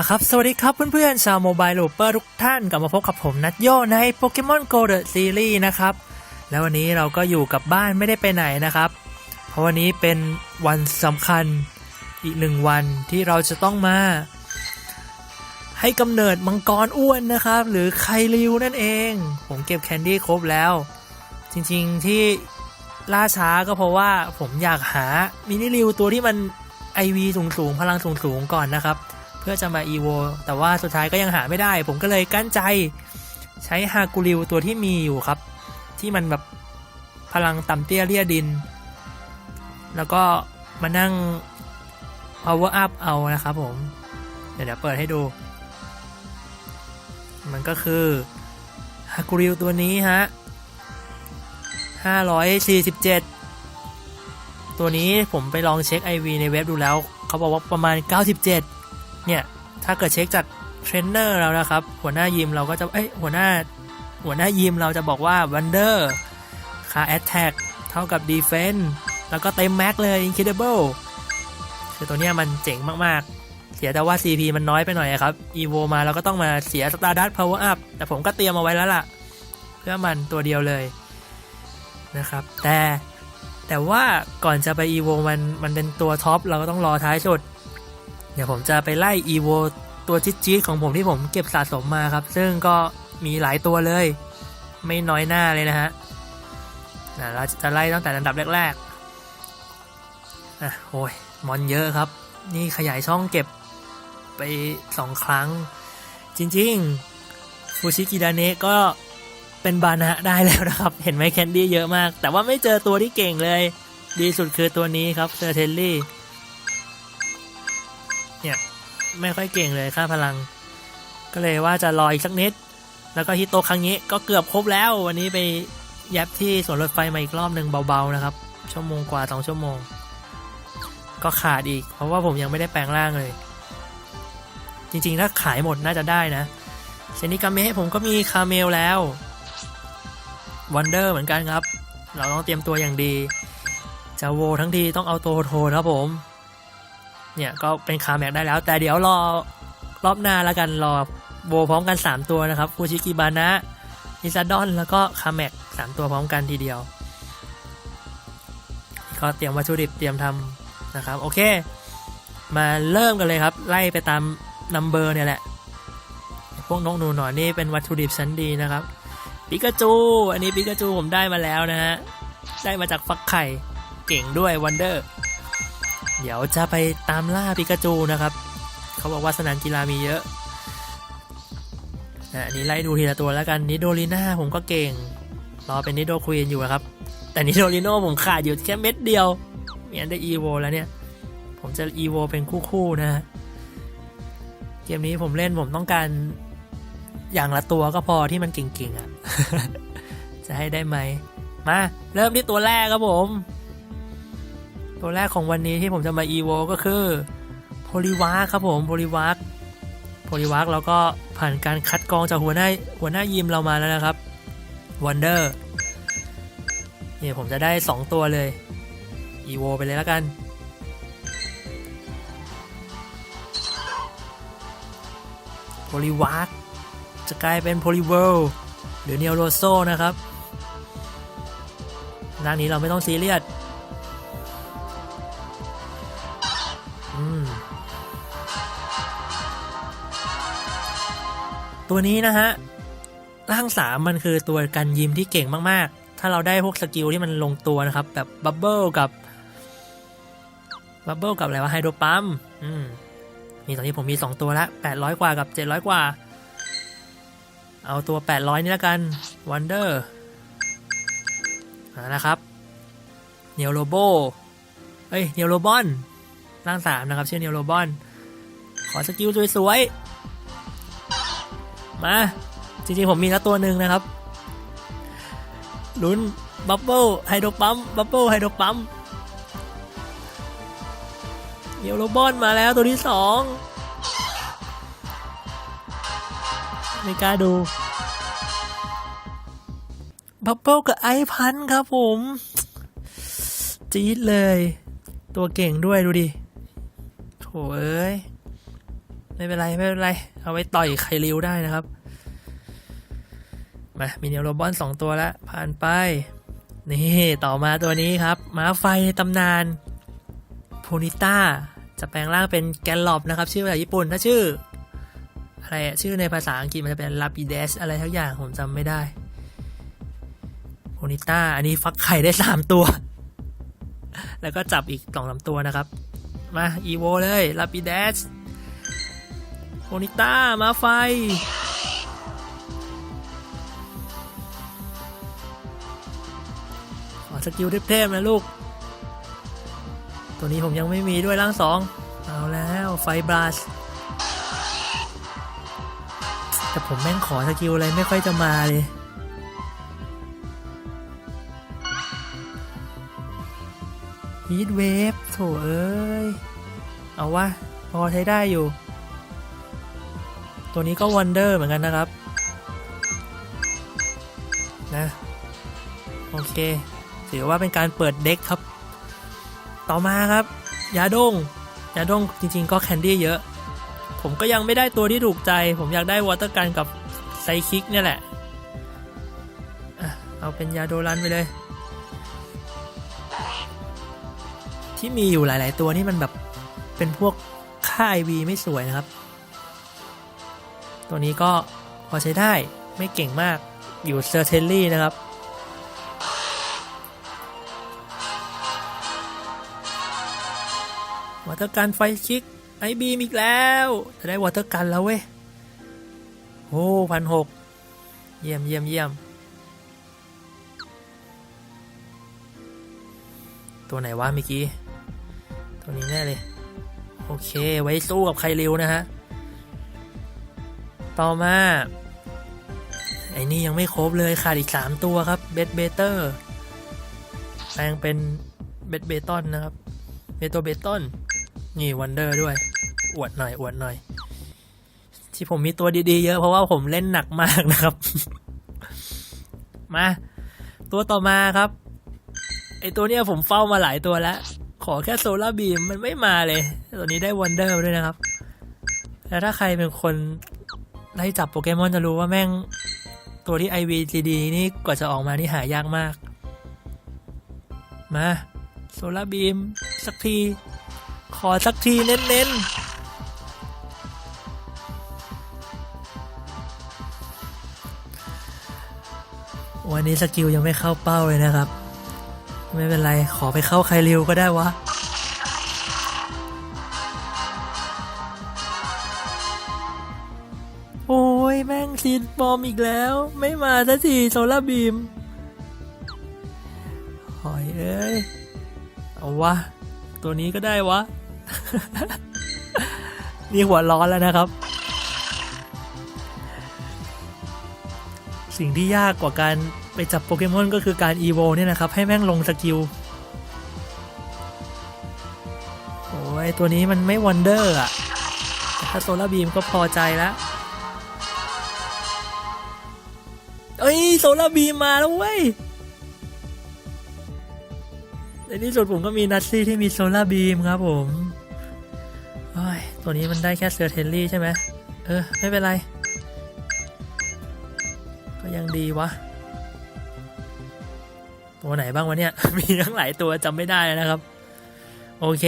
ละครับ สวัสดีครับเพื่อนๆ ชาวโมบายลูเปอร์ทุกท่านกลับมาพบกับผมนัทโยในโปเกมอนโกลเดอะซีรีส์นะครับ แล้ววันนี้เราก็อยู่กับบ้านไม่ได้ไปไหนนะครับ เพราะวันนี้เป็นวันสำคัญอีกหนึ่งวันที่เราจะต้องมา ให้กำเนิดมังกรอ้วนนะครับ หรือไคริวนั่นเอง ผมเก็บแคนดี้ครบแล้ว จริงๆที่ล่าช้าก็เพราะว่าผมอยากหามินิริวตัวที่มัน IV สูงๆพลังสูงๆก่อนนะครับ เพื่อจะมา EVO แต่ว่าสุดท้ายก็ยังหาไม่ได้ ผมก็เลยกั้นใจใช้ฮากูริวตัวที่มีอยู่ครับ ที่มันแบบพลังต่ำเตี้ยเลี่ยดิน แล้วก็มานั่ง power up เอานะครับผม เดี๋ยวเดี๋ยวเปิดให้ดู มันก็คือฮากูริวตัวนี้ฮะ 547 ตัวนี้ผมไปลองเช็ค IV ในเว็บดูแล้ว เขาบอกว่าประมาณ 97 เนี่ยถ้าเกิดเช็คจากเทรนเนอร์เรานะครับหัวหน้ายิมเราก็จะเอ้ยหัวหน้าหัวหน้ายิมเราจะบอกว่า Wonder ค่า Attack เท่ากับ Defense แล้วก็เต็มแม็กเลย Incredible คือตัวเนี้ยมันเจ๋งมากๆ เสียแต่ว่า CP มันน้อยไปหน่อยครับ EVO มาเราก็ต้องมาเสีย Stardust Power Up แต่ผมก็เตรียมเอาไว้แล้วล่ะ เพื่อมันตัวเดียวเลยนะครับ แต่แต่ว่าก่อนจะไป EVO มันมันเป็นตัวท็อปเราก็ต้องรอท้ายสุด เดี๋ยวผมจะไปไล่ EVO ตัวจี๊ดๆของผมที่ผมเก็บสะสมมาครับ ซึ่งก็มีหลายตัวเลย ไม่น้อยหน้าเลยนะฮะเราจะไล่ตั้งแต่อันดับแรกๆอะโอ้ยมอนเยอะครับ นี่ขยายช่องเก็บไปสองครั้ง จริงๆฟูชิกิดาเนะก็เป็นบานะได้แล้วนะครับ เห็นไหมแคนดี้เยอะมาก แต่ว่าไม่เจอตัวที่เก่งเลย ดีสุดคือตัวนี้ครับเซอร์เทลลี่ เนี่ย ไม่ค่อยเก่งเลยค่าพลัง ก็เลยว่าจะรออีกสักนิด แล้วก็ฮิตโตะครั้งนี้ก็เกือบครบแล้ว วันนี้ไปยับที่สวนรถไฟมาอีกรอบหนึ่งเบาๆนะครับ ชั่วโมงกว่าสองชั่วโมง ก็ขาดอีก เพราะว่าผมยังไม่ได้แปลงร่างเลย จริงๆ ถ้าขายหมดน่าจะได้นะเซนิกาเมะผมก็มีคาเมลแล้ววันเดอร์เหมือนกันครับ เราต้องเตรียมตัวอย่างดี จะโวทั้งทีต้องเอาตัวโทนครับผม เนี่ยก็เป็นคาแม็กได้แล้ว แต่เดี๋ยวรอรอบหน้าแล้วกันรอโวพร้อมกัน 3 ตัวนะครับฟูชิกิบานะอิซาดอนแล้วก็คาแม็กสามตัวพร้อมกันทีเดียว ก็เตรียมวัตถุดิบเตรียมทำนะครับ โอเค มาเริ่มกันเลยครับ ไล่ไปตามนัมเบอร์เนี่ยแหละ พวกนกหนูหนอนนี่เป็นวัตถุดิบชั้นดีนะครับปิกาจู อันนี้ปิกาจูผมได้มาแล้วนะฮะ ได้มาจากฟักไข่ เก่งด้วยวันเดอร์ เดี๋ยวจะไปตามล่าปิกาจูนะครับ เขาบอกว่าสนามกีฬามีเยอะนะอันนี้ไล่ดูทีละตัวแล้วกันนิโดลีน่าผมก็เก่ง รอเป็นนิโดควีนอยู่ครับ แต่นิโดลิโน่ผมขาดอยู่แค่เม็ดเดียวมีอันได้อีโวแล้วเนี่ย ผมจะอีโวเป็นคู่ๆนะฮะเกมนี้ผมเล่นผมต้องการอย่างละตัวก็พอที่มันเก่งๆอะ่ะ จะให้ได้ไหม มา เริ่มที่ตัวแรกครับผม ตัวแรกของวันนี้ที่ผมจะมา EVO ก็คือโพลิวารครับผมโพลิวารโพลิวาร์แล้วก็ผ่านการคัดกรองจากหัวหน้าหัวหน้ายิมเรามาแล้วนะครับวันเดอร์นี่ผมจะได้ 2 ตัวเลย EVO ไปเลยแล้วกันโพลิวารจะกลายเป็นโพลิเวิลหรือเนโรโซนะครับด้านนี้เราไม่ต้องซีเรียส ตัวนี้นะฮะร่างสามมันคือตัวกันยิมที่เก่งมากๆ ถ้าเราได้พวกสกิลที่มันลงตัวนะครับ แบบบับเบิลกับบับเบิลกับอะไรวะไฮโดรปัมอืมมีตอนนี้ผมมี 2 ตัวละ800 กว่ากับ 700 กว่า เอาตัว 800 นี่ละกัน Wonder นะครับเนียวโรโบเอ้ยเนียวโรบอนร่างสามนะครับชื่อเนียวโรบอน ขอสกิลสวยๆ มา จริงๆ ผมมีแล้วตัวหนึ่งนะครับ ลุ้นบับเบิลไฮโดรปั๊มบับเบิลไฮโดรปั๊มเดี๋ยวโรบอนมาแล้วตัวที่สองไม่กล้าดูบับเบิลกับไอพันครับผม จี๊ดเลย ตัวเก่งด้วยดูดิโถเอ้ย ไม่เป็นไร ไม่เป็นไร เอาไว้ต่อยไคริวได้นะครับ มา มีเนโรบอนสองตัวแล้วผ่านไป นี่ ต่อมาตัวนี้ครับม้าไฟตำนานโพนิต้าจะแปลงร่างเป็นแกนลอบนะครับ ชื่อภาษาญี่ปุ่น ถ้าชื่อ อะไรอะชื่อในภาษาอังกฤษมันจะเป็นลาปิเดสอะไรทั้งอย่างผมจำไม่ได้โพนิต้า อันนี้ฟักไข่ได้สามตัว แล้วก็จับอีกสองสามตัวนะครับ มาอีโวเลยลาปิเดส โพนิต้ามาไฟ ขอสกิลเทพๆนะลูก ตัวนี้ผมยังไม่มีด้วยร่างสอง เอาแล้วไฟบลัสแต่ผมแม่งขอสกิลอะไรไม่ค่อยจะมาเลยฮีทเวฟโถเอ้ย เอาวะ พอใช้ได้อยู่ ตัวนี้ก็วันเดอร์เหมือนกันนะครับ นะ โอเค ถือว่าเป็นการเปิดเด็กครับ ต่อมาครับ ยาดงยาดงจริง ๆ ก็แคนดี้เยอะ ผมก็ยังไม่ได้ตัวที่ถูกใจ ผมอยากได้วอเตอร์กันกับไซคิกเนี่ยแหละอะเอาเป็นยาโดรันไปเลย ที่มีอยู่หลาย ๆ ตัวนี่มันแบบเป็นพวกค่าไอวีไม่สวยนะครับ ตัวนี้ก็พอใช้ได้ไม่เก่งมากอยู่เซอร์เทลลี่นะครับ วอเตอร์กันไฟคิกไอบีมอีกแล้ว จะได้วอเตอร์กันแล้วเว้ยโอ้พันหกเยี่ยมเยี่ยมเยี่ยมตัวไหนวะเมื่อกี้ ตัวนี้แน่เลย โอเค ไว้สู้กับใครเร็วนะฮะ ต่อมาไอ้นี่ยังไม่ครบเลยขาดอีก 3 ตัวครับเบดเบเตอร์แปลงเป็นเบดเบตอนนะครับเบโตเบตอนนี่วันเดอร์ด้วย อวดหน่อย อวดหน่อย ที่ผมมีตัวดีๆ เยอะเพราะว่าผมเล่นหนักมากนะครับ มา ตัวต่อมาครับไอตัวเนี้ยผมเฝ้ามาหลายตัวแล้ว ขอแค่โซลาร์บีมมันไม่มาเลย ตัวนี้ได้วันเดอร์ด้วยนะครับ แล้วถ้าใครเป็นคน ไล่จับโปเกมอนจะรู้ว่าแม่งตัวที่ IVGD นี่กว่าจะออกมานี่หายากมาก มาโซลาบีม สักที ขอสักทีเน้นๆ วันนี้สกิลยังไม่เข้าเป้าเลยนะครับ ไม่เป็นไร ขอไปเข้าใครเร็วก็ได้วะ ยแม่งซีนปลอมอีกแล้ว ไม่มาสักทีโซลาร์บีม หอยเอ้ย เอาวะ ตัวนี้ก็ได้วะ นี่หัวร้อนแล้วนะครับ สิ่งที่ยากกว่าการไปจับโปเกมอนก็คือการอีโวเนี่ยนะครับ ให้แม่งลงสกิล โอ้ย ตัวนี้มันไม่วันเดอร์อะถ้าโซลาร์บีมก็พอใจแล้ว เอ้ยโซลาร์บีมาแล้วเว้ยในที่สุดผมก็มีนัตซี่ที่มีโซลาร์บีมครับผมโอ้ยตัวนี้มันได้แค่เซอร์เทลลี่ใช่ไหมเออ ไม่เป็นไร ก็ยังดีวะ ตัวไหนบ้างวะเนี่ย มีทั้งหลายตัวจำไม่ได้แล้วนะครับ โอเค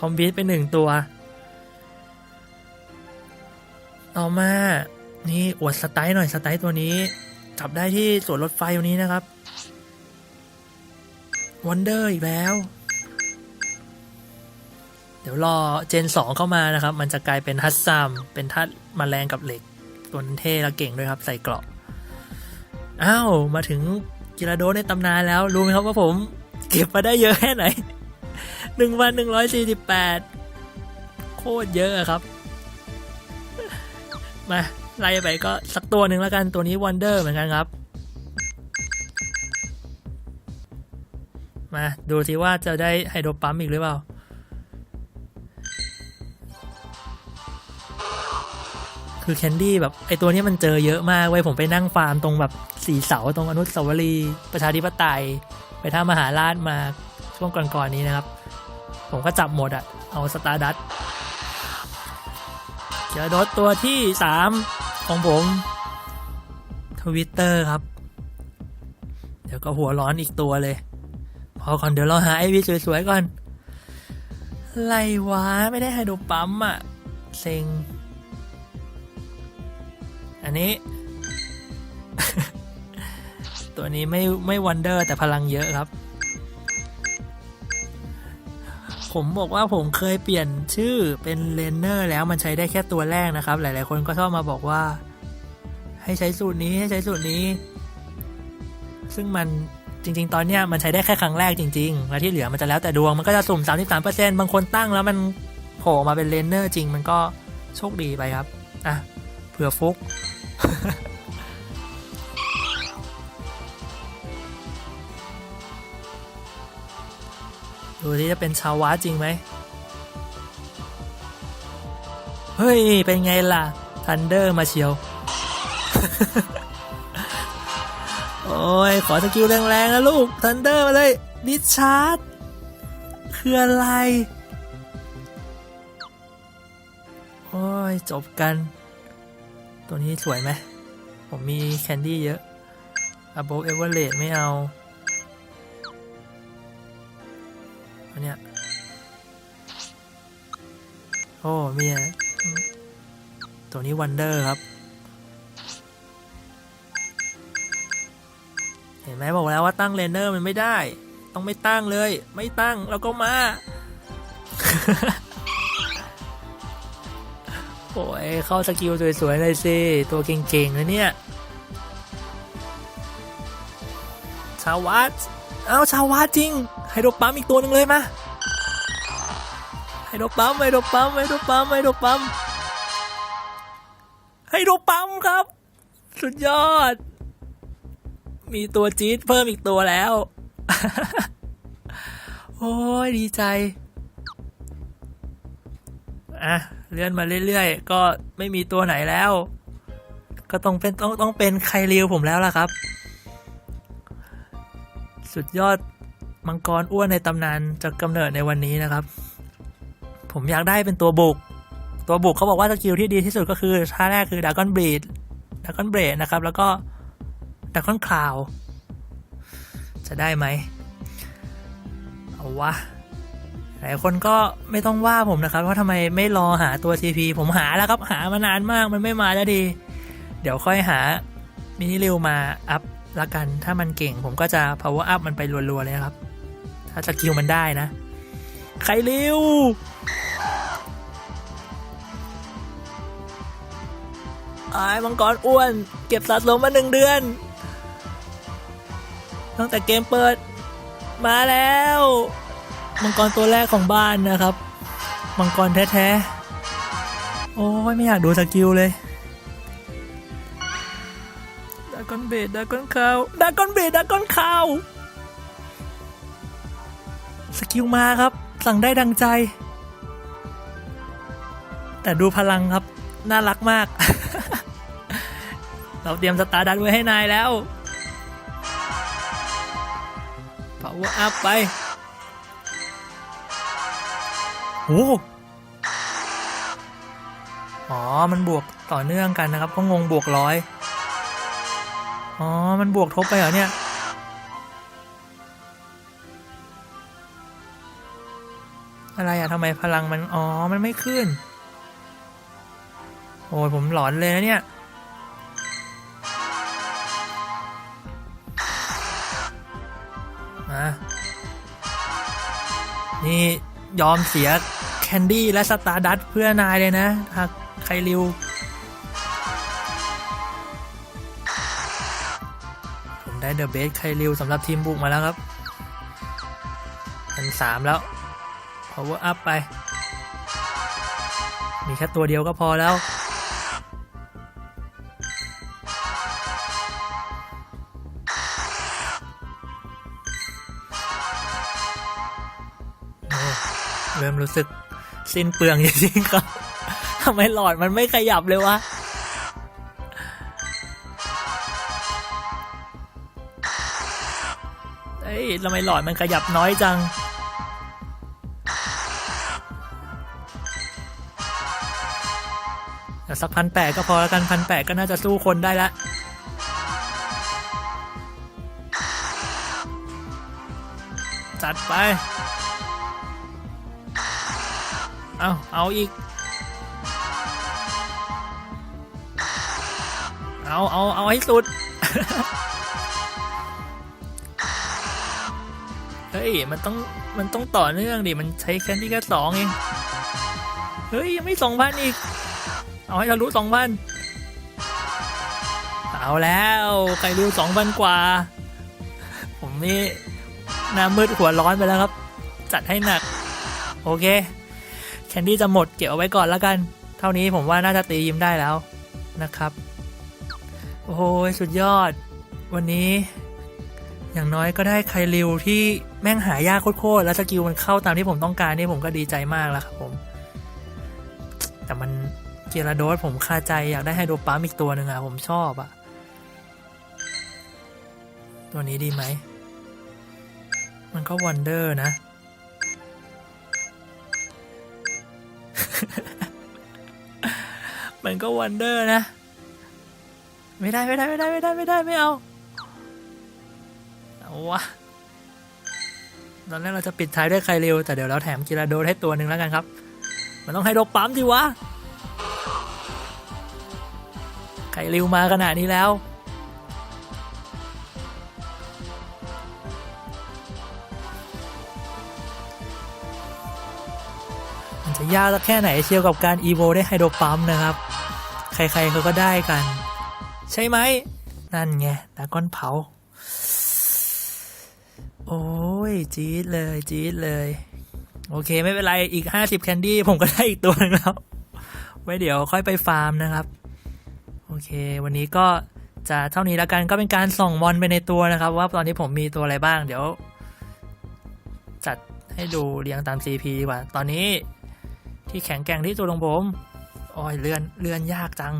คอมพิวต์ไปหนึ่งตัว ต่อมา นี่อวดสไตล์หน่อยสไตล์ตัวนี้ จับได้ที่สวนรถไฟวันนี้นะครับวันเดอร์อีกแล้ว เดี๋ยวรอเจน 2 เข้ามานะครับ มันจะกลายเป็นฮัตซัมเป็นทัดมาแรงกับเหล็ก ตัวนั้นเท่และเก่งด้วยครับ ใส่เกราะอ้าวมาถึงกิราโดในตำนานแล้ว รู้ไหมครับว่าผมเก็บมาได้เยอะแค่ไหนหนึ่งพันหนึ่งร้อยสี่สิบแปดโคตรเยอะครับ มา ไล่ไปก็สักตัวหนึ่งแล้วกันตัวนี้วันเดอร์เหมือนกันครับ มาดูสิว่าจะได้ไฮโดรปั๊มอีกหรือเปล่า คือแคนดี้แบบไอตัวนี้มันเจอเยอะมากเว้ยผมไปนั่งฟาร์มตรงแบบสีเสาตรงอนุสาวรีย์ประชาธิปไตย ไปท่ามหาราชมาช่วงก่อนๆนี้นะครับ ผมก็จับหมดอะเอาสตาร์ดัตเจอโดดตัวที่สาม ของผมทวิตเตอร์ครับ เดี๋ยวก็หัวร้อนอีกตัวเลย พอก่อนเดี๋ยวเราหาไอวีสวยๆก่อนไรวะไม่ได้ไฮโดรปั๊มอะเซ็ง อันนี้ ตัวนี้ไม่ไม่วันเดอร์แต่พลังเยอะครับ ผมบอกว่าผมเคยเปลี่ยนชื่อเป็นเลนเนอร์แล้วมันใช้ได้แค่ตัวแรกนะครับ หลาย ๆ คนก็ชอบมาบอกว่า ให้ใช้สูตรนี้ให้ใช้สูตรนี้ ซึ่งมันจริง ๆ ตอนเนี้ยมันใช้ได้แค่ครั้งแรกจริง ๆ แล้วที่เหลือมันจะแล้วแต่ดวงมันก็จะสุ่ม 33%บางคนตั้งแล้วมันโผล่มาเป็นเลนเนอร์จริง มันก็โชคดีไปครับ อะเผื่อฟุก ดูที่จะเป็นชาววาจริงไหม เฮ้ย เป็นไงล่ะ ทันเดอร์มาเชียว โอ้ย ขอสกิลแรงๆนะลูก ทันเดอร์มาเลยดิชาร์ดคืออะไร โอ้ย จบกัน ตัวนี้สวยไหม ผมมีแคนดี้เยอะ above average ไม่เอา อันเนี้ยโอ้เมีอะอืมตัวนี้วันเดอร์ครับ เห็นไหมบอกแล้วว่าตั้งเลนเนอร์มันไม่ได้ ต้องไม่ตั้งเลย ไม่ตั้งแล้วก็มา โอ้ยเข้าสกิลสวยๆเลยสิ ตัวเก่งๆนะเนี่ยชาววัด เอาชาววัดจริง ไฮโดรปั๊มอีกตัวหนึ่งเลยมา ไฮโดรปั๊มไฮโดรปั๊มไฮโดรปั๊มไฮโดรปั๊มไฮโดรปั๊มครับ สุดยอด มีตัวจี๊ดเพิ่มอีกตัวแล้ว โอ้ยดีใจ อะ เลื่อนมาเรื่อยๆ ก็ไม่มีตัวไหนแล้ว ก็ต้องเป็นต้องต้องเป็นไคริวผมแล้วล่ะครับ สุดยอดมังกรอ้วนในตำนานจะกำเนิดในวันนี้นะครับ ผมอยากได้เป็นตัวบุก ตัวบุกเขาบอกว่าสกิลที่ดีที่สุดก็คือท่าแรกคือดากอนบรีดดากอนเบรดนะครับ แล้วก็ดากอนคลาว จะได้ไหม เอาวะ หลายคนก็ไม่ต้องว่าผมนะครับว่าทำไมไม่รอหาตัว TP ผมหาแล้วครับหามานานมากมันไม่มาแล้วดี เดี๋ยวค่อยหามินิริวมาอัพ ละกัน ถ้ามันเก่งผมก็จะ power up มันไปรัวๆเลยครับ ถ้าสกิลมันได้นะ ใครริวไอ้มังกรอ้วน เก็บสะสมมาหนึ่งเดือน ตั้งแต่เกมเปิด มาแล้ว มังกรตัวแรกของบ้านนะครับ มังกรแท้ๆ โอ้ยไม่อยากดูสกิลเลย กอนเบดดาก้อนคาวดาก้อนเบดดาก้อนคาว สกิลมาครับ สั่งได้ดังใจ แต่ดูพลังครับ น่ารักมาก เราเตรียมสตาร์ดันไว้ให้นายแล้ว power up ไปโอ้อ๋อ มันบวกต่อเนื่องกันนะครับ ก็งงบวกร้อย อ๋อ มันบวกทบไปเหรอเนี่ย อะไรอะทำไมพลังมัน อ๋อ มันไม่ขึ้น โอ้ยผมหลอนเลยนะเนี่ย มา นี่ยอมเสียแคนดี้และสตาร์ดัตเพื่อนายเลยนะ หากใครริว เดอะเบสไคริวสำหรับทีมบุกมาแล้วครับพันสามแล้ว power up ไป มีแค่ตัวเดียวก็พอแล้ว เริ่มรู้สึกสิ้นเปลืองจริงๆครับทำไมหลอดมันไม่ขยับเลยวะ ทำไมหลอดมันขยับน้อยจังแต่สักพันแปก็พอแล้วกันพันแปก็น่าจะสู้คนได้ละจัดไป เอาเอาอีก เอาเอาเอาให้สุด เฮ้ย มันต้อง มันต้องต่อเนื่องดิ มันใช้แค่ที่แค่สองเอง เฮ้ย ยังไม่สองพันอีก เอาให้ทะลุสองพัน เอาแล้วไก่ริวสองพันกว่า ผมนี่หน้ามืดหัวร้อนไปแล้วครับ จัดให้หนัก โอเค แคนดี้จะหมดเก็บเอาไว้ก่อนแล้วกัน เท่านี้ผมว่าน่าจะตียิ้มได้แล้วนะครับ โอ้โหสุดยอด วันนี้ อย่างน้อยก็ได้ไคริวที่แม่งหายากโคตรๆแล้วสกิลมันเข้าตามที่ผมต้องการนี่ผมก็ดีใจมากแล้วครับผม แต่มันเกียร์โดสผมคาใจอยากได้ไฮโดรปั๊มอีกตัวหนึ่งอะผมชอบอะตัวนี้ดีไหม มันก็วันเดอร์นะ มันก็วันเดอร์นะ ไม่ได้ไม่ได้ไม่ได้ไม่ได้ไม่ได้ไม่เอา เอาตอนแรกเราจะปิดท้ายด้วยใครเร็วแต่เดี๋ยวเราแถมกิราโดให้ตัวหนึ่งแล้วกันครับ มันต้องให้โดกปั๊มสิวะไข่ริวมาขนาดนี้แล้วมันจะยากแค่ไหนเชียวกับการอีโวได้ไฮโดรปั๊มนะครับ ใครๆเขาก็ได้กัน ใช่ไหม นั่นไงดราก้อนเผา โอ้ยจี๊ดเลยจี๊ดเลย โอเคไม่เป็นไรอีก50แคนดี้ผมก็ได้อีกตัวหนึงแล้ว ไว้เดี๋ยวค่อยไปฟาร์มนะครับ โอเค วันนี้ก็จะเท่านี้แล้วกันก็เป็นการส่องมอนไปในตัวนะครับ ว่าตอนนี้ผมมีตัวอะไรบ้าง เดี๋ยว จัดให้ดูเรียงตาม CP ดีกว่า ตอนนี้ที่แข็งแกร่งที่สุดของผม โอ้ยเลื่อนเลื่อนยากจัง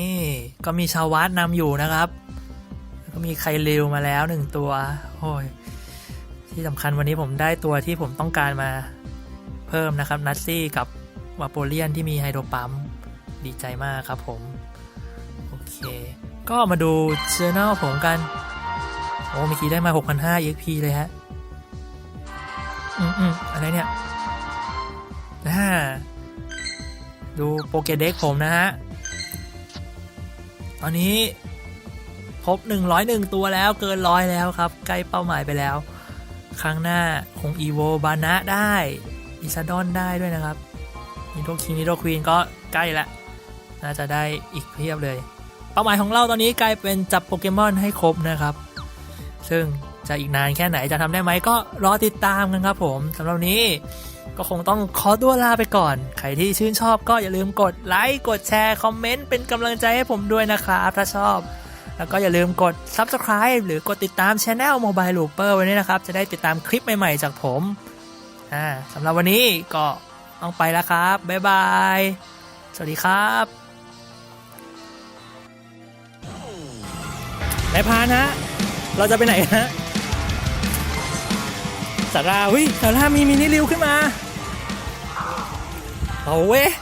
นี่ก็มีชาววัดนำอยู่นะครับ ก็มีไคเรวมาแล้วหนึ่งตัวโอ้ยที่สำคัญวันนี้ผมได้ตัวที่ผมต้องการมาเพิ่มนะครับนัตซี่กับวาโปเลียนที่มีไฮโดรปั๊มดีใจมากครับผม โอเค ก็มาดูเจอ r น a l ผมกัน โอ้เมื่อกี้ได้มา 6,500 EXP เลยฮะ อืมอืมอะไรเนี่ยอ่าดูโปเกเด็กผมนะฮะ ตอนนี้ครบ101 ตัวแล้วเกินร้อยแล้วครับ ใกล้เป้าหมายไปแล้ว ครั้งหน้าคงอีโวบานะได้อิซาดอนได้ด้วยนะครับนิโดคิงนิโดควีนก็ใกล้ละ น่าจะได้อีกเพียบเลย เป้าหมายของเราตอนนี้กลายเป็นจับโปเกมอนให้ครบนะครับ ซึ่ง จะอีกนานแค่ไหนจะทำได้ไหมก็รอติดตามกันครับผมสำหรับนนี้ก็คงต้องขอตัวลาไปก่อน ใครที่ชื่นชอบก็อย่าลืมกดไลค์ กดแชร์ คอมเมนต์ เป็นกำลังใจให้ผมด้วยนะครับ ถ้าชอบ แล้วก็อย่าลืมกด Subscribe หรือกดติดตาม Channel Mobile Looper ไว้ด้วยนะครับ จะได้ติดตามคลิปใหม่ๆจากผมอ่าสำหรับวันนี้ก็ต้องไปแล้วครับ บ๊ายบาย สวัสดีครับ นายพานฮะ เราจะไปไหนฮะ สาราวิสารามีมินิริวขึ้นมาเอาเว้